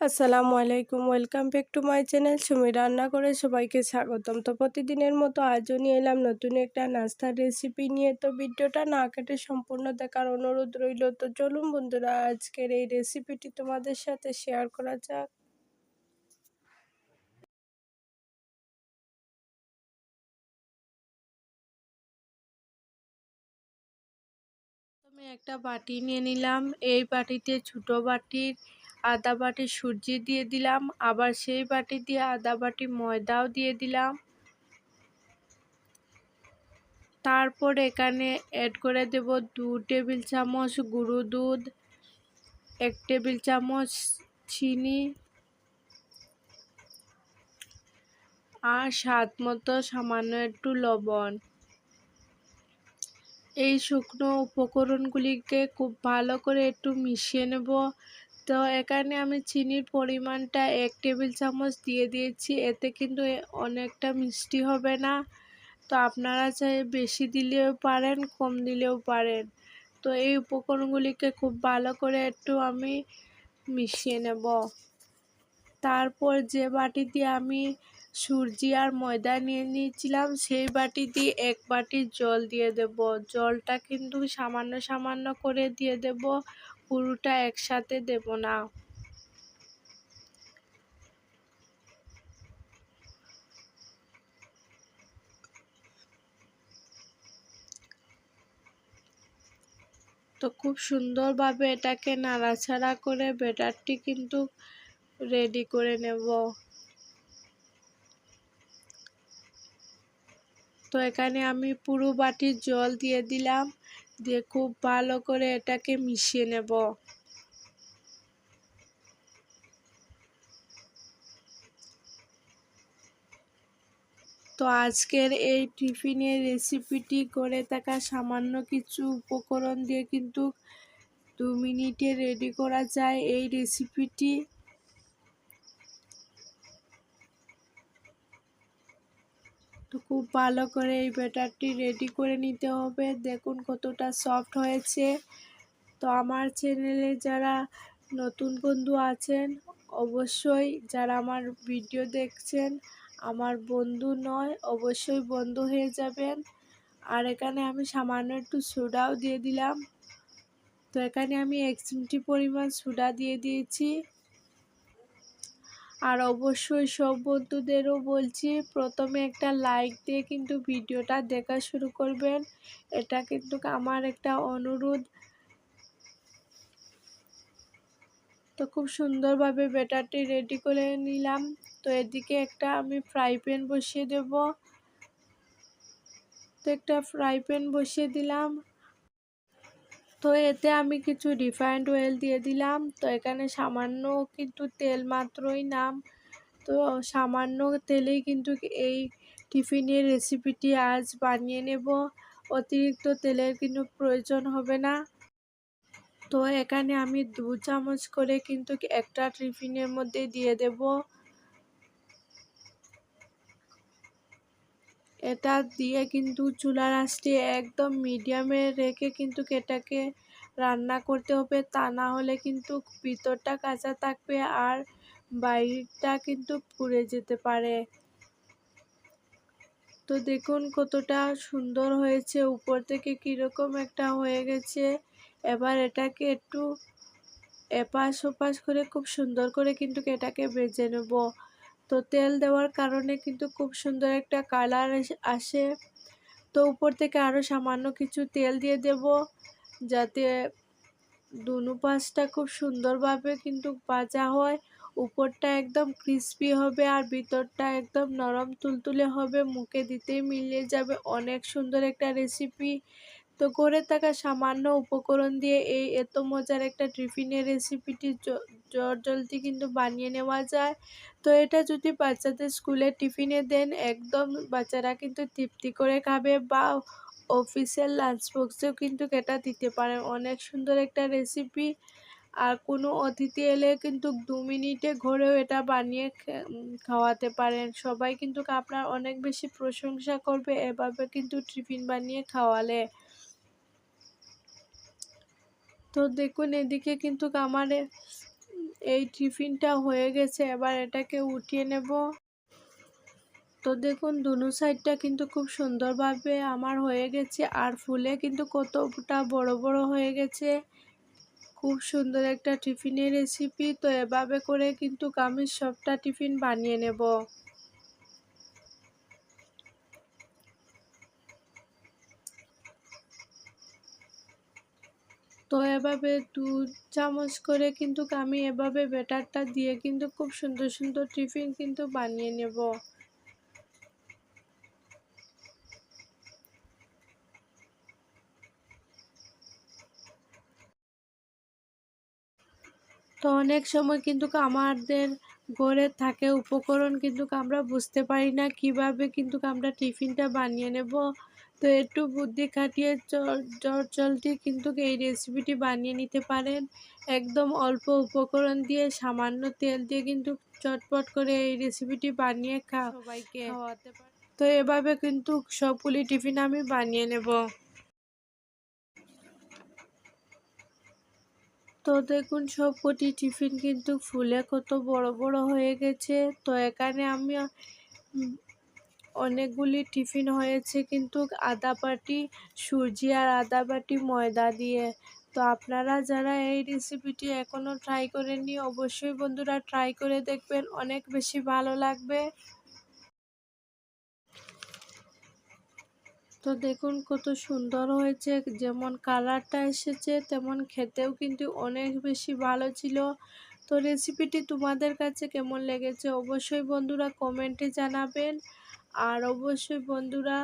আসসালামু আলাইকুম, welcome back to my channel. Sumi রান্না করে সবাইকে স্বাগতম। তো প্রতিদিনের মতো আজও নিয়ে এলাম নতুন একটা নাস্তার রেসিপি নিয়ে। তো ভিডিওটা না কেটে সম্পূর্ণ দেখার অনুরোধ রইল। তো চলুন বন্ধুরা, আজকের এই রেসিপিটি তোমাদের সাথে শেয়ার করা যাক। একটা বাটি নিয়ে নিলাম। এই বাটিতে ছোট বাটির আদা বাটি সুজি দিয়ে দিলাম। আবার সেই বাটি দিয়ে আদা বাটি ময়দাও দিয়ে দিলাম। তারপর এখানে অ্যাড করে দেব দু টেবিল চামচ গুঁড়ো দুধ, এক টেবিল চামচ চিনি আর স্বাদ মতো সামান্য একটু লবণ। এই শুকনো উপকরণগুলিকে খুব ভালো করে একটু মিশিয়ে নেব। তো এখানে আমি চিনির পরিমাণটা এক টেবিল চামচ দিয়ে দিয়েছি, এতে কিন্তু অনেকটা মিষ্টি হবে না। তো আপনারা চাই বেশি দিলেও পারেন, কম দিলেও পারেন। তো এই উপকরণগুলিকে খুব ভালো করে একটু আমি মিশিয়ে নেব। তারপর যে বাটি দিয়ে আমি সুজি আর ময়দা নিয়ে নিয়েছিলাম, সেই বাটি দিয়ে এক বাটি জল দিয়ে দেব। জলটা কিন্তু সামান্য সামান্য করে দিয়ে দেব, পুরোটা একসাথে দেব না। তো খুব সুন্দরভাবে এটাকে নাড়াচাড়া করে ব্যাটারটি কিন্তু রেডি করে নেব। তো এখানে আমি পুরো বাটির জল দিয়ে দিলাম। দিয়ে খুব ভালো করে এটাকে মিশিয়ে নেব। তো আজকের এই টিফিনের রেসিপিটি করে থাকা সামান্য কিছু উপকরণ দিয়ে কিন্তু দু মিনিটে রেডি করা যায় এই রেসিপিটি। তো খুব ভালো করে এই ব্যাটারটি রেডি করে নিতে হবে। দেখুন কতটা সফট হয়েছে। তো আমার চ্যানেলে যারা নতুন বন্ধু আছেন, অবশ্যই যারা আমার ভিডিও দেখছেন, আমার বন্ধু নয়, অবশ্যই বন্ধু হয়ে যাবেন। আর এখানে আমি সামান্য একটু সোডাও দিয়ে দিলাম। তো এখানে আমি এক চিমটি পরিমাণ সোডা দিয়ে দিয়েছি। আর অবশ্যই সব বন্ধুদেরও বলছি, প্রথমে একটা লাইক দিয়ে কিন্তু ভিডিওটা দেখা শুরু করবেন। এটা কিন্তু আমার একটা অনুরোধ। তো খুব সুন্দরভাবে ব্যাটারটি রেডি করে নিলাম। তো এদিকে একটা আমি ফ্রাই প্যান বসিয়ে দেব। তো একটা ফ্রাই প্যান বসিয়ে দিলাম। তো এতে আমি কিছু রিফাইন্ড অয়েল দিয়ে দিলাম। তো এখানে সামান্য কিন্তু তেল মাত্রই নাম। তো সামান্য তেলেই কিন্তু এই টিফিনের রেসিপিটি আজ বানিয়ে নেব। অতিরিক্ত তেলের কিন্তু প্রয়োজন হবে না। তো এখানে আমি দু চামচ করে কিন্তু একটা টিফিনের মধ্যে দিয়ে দেব। এটা দিয়ে কিন্তু চুলার আঁচটি একদম মিডিয়ামে রেখে কিন্তু এটাকে রান্না করতে হবে। তা না হলে কিন্তু ভিতরটা কাঁচা থাকবে আর বাইরটা কিন্তু পুড়ে যেতে পারে। তো দেখুন কতটা সুন্দর হয়েছে। উপর থেকে কীরকম একটা হয়ে গেছে। এবার এটাকে একটু এপাশ ওপাশ করে খুব সুন্দর করে কিন্তু এটাকে বেজে নেব। তো তেল দেওয়ার কারণে কিন্তু খুব সুন্দর একটা কালার আসে। তো উপর থেকে আরও সামান্য কিছু তেল দিয়ে দেব, যাতে দুনু পাশটা খুব সুন্দরভাবে কিন্তু ভাজা হয়। উপরটা একদম ক্রিস্পি হবে আর ভিতরটা একদম নরম তুলতুলে হবে, মুখে দিতেই মিলিয়ে যাবে। অনেক সুন্দর একটা রেসিপি তো করে থাকা সামান্য উপকরণ দিয়ে এই এত মজার একটা টিফিনের রেসিপিটি জট জলদি কিন্তু বানিয়ে নেওয়া যায়। তো এটা যদি বাচ্চাদের স্কুলে টিফিনে দেন, একদম বাচ্চারা কিন্তু তৃপ্তি করে খাবে বা অফিসিয়াল লাঞ্চ বক্সেও কিন্তু এটা দিতে পারেন। অনেক সুন্দর একটা রেসিপি আর কোনো অতিথি এলে কিন্তু দু মিনিটে ঘরেও এটা বানিয়ে খাওয়াতে পারেন। সবাই কিন্তু আপনার অনেক বেশি প্রশংসা করবে এভাবে কিন্তু টিফিন বানিয়ে খাওয়ালে। তো দেখুন, এদিকে কিন্তু আমার এই টিফিনটা হয়ে গেছে। এবার এটাকে উঠিয়ে নেব। তো দেখুন, দুনো সাইডটা কিন্তু খুব সুন্দরভাবে আমার হয়ে গেছে। আর ফুলে কিন্তু কতটা বড় বড় হয়ে গেছে। খুব সুন্দর একটা টিফিনের রেসিপি। তো এভাবে করে কিন্তু আমি সবটা টিফিন বানিয়ে নেব। তো এভাবে দু চামচ করে কিন্তু আমি এভাবে ব্যাটারটা দিয়ে কিন্তু খুব সুন্দর সুন্দর টিফিন কিন্তু বানিয়ে নেব। তো অনেক সময় কিন্তু আমাদের ঘরে থাকে উপকরণ কিন্তু আমরা বুঝতে পারি না কীভাবে কিন্তু আমরা টিফিনটা বানিয়ে নেব। তো একটু বুদ্ধি খাটিয়ে চট জলদি কিন্তু এই রেসিপিটি বানিয়ে নিতে পারেন। একদম অল্প উপকরণ দিয়ে সামান্য তেল দিয়ে কিন্তু চটপট করে এই রেসিপিটি বানিয়ে খা সবাইকে। খাওয়াতে পারে। তো এভাবে কিন্তু সবগুলি টিফিন আমি বানিয়ে নেব। তো দেখুন সবকটি টিফিন কিন্তু ফুলে কত বড় বড় হয়ে গেছে। তো এখানে আমি অনেকগুলি টিফিন হয়েছে, কিন্তু আদা বাটি, সুজি আর আদা বাটি ময়দা দিয়ে। তো আপনারা যারা এই রেসিপিটি এখনও ট্রাই করেননি, অবশ্যই বন্ধুরা ট্রাই করে দেখবেন, অনেক বেশি ভালো লাগবে। তো দেখুন কত সুন্দর হয়েছে, যেমন কালারটা এসেছে, তেমন খেতেও কিন্তু অনেক বেশি ভালো ছিল। তো রেসিপিটি তোমাদের কাছে কেমন লেগেছে অবশ্যই বন্ধুরা কমেন্টে জানাবেন। আর অবশ্যই বন্ধুরা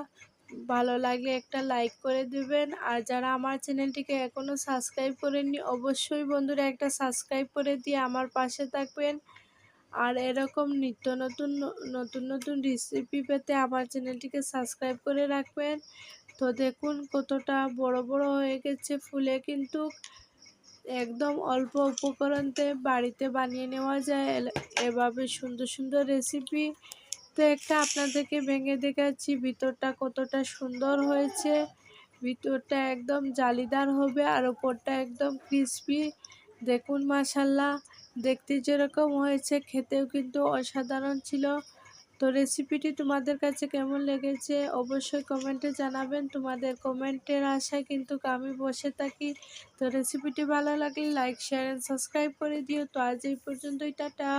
ভালো লাগলে একটা লাইক করে দেবেন। আর যারা আমার চ্যানেলটিকে এখনও সাবস্ক্রাইব করেননি, অবশ্যই বন্ধুরা একটা সাবস্ক্রাইব করে দিয়ে আমার পাশে থাকবেন। আর এরকম নিত্য নতুন নতুন নতুন রেসিপি পেতে আমার চ্যানেলটিকে সাবস্ক্রাইব করে রাখবেন। তো দেখুন কতটা বড় বড় হয়ে গেছে ফুলে কিন্তু। একদম অল্প উপকরণতে বাড়িতে বানিয়ে নেওয়া যায়। এভাবে সুন্দর সুন্দর রেসিপি তো একটা আপনাদেরকে ভেঙে দেখাচ্ছি। ভিতরটা কতটা সুন্দর হয়েছে। ভিতরটা একদম জালিদার হবে আর ওপরটা একদম ক্রিসপি দেখুন মাসাল্লাহ দেখতে যেরকম হয়েছে, খেতেও কিন্তু অসাধারণ ছিল। তো রেসিপিটি তোমাদের কাছে কেমন লেগেছে অবশ্যই কমেন্টে জানাবেন। তোমাদের কমেন্টের আশায় কিন্তু আমি বসে থাকি। তো রেসিপিটি ভালো লাগলে লাইক শেয়ার অ্যান্ড সাবস্ক্রাইব করে দিও। তো আজ এই পর্যন্তই, টাটা।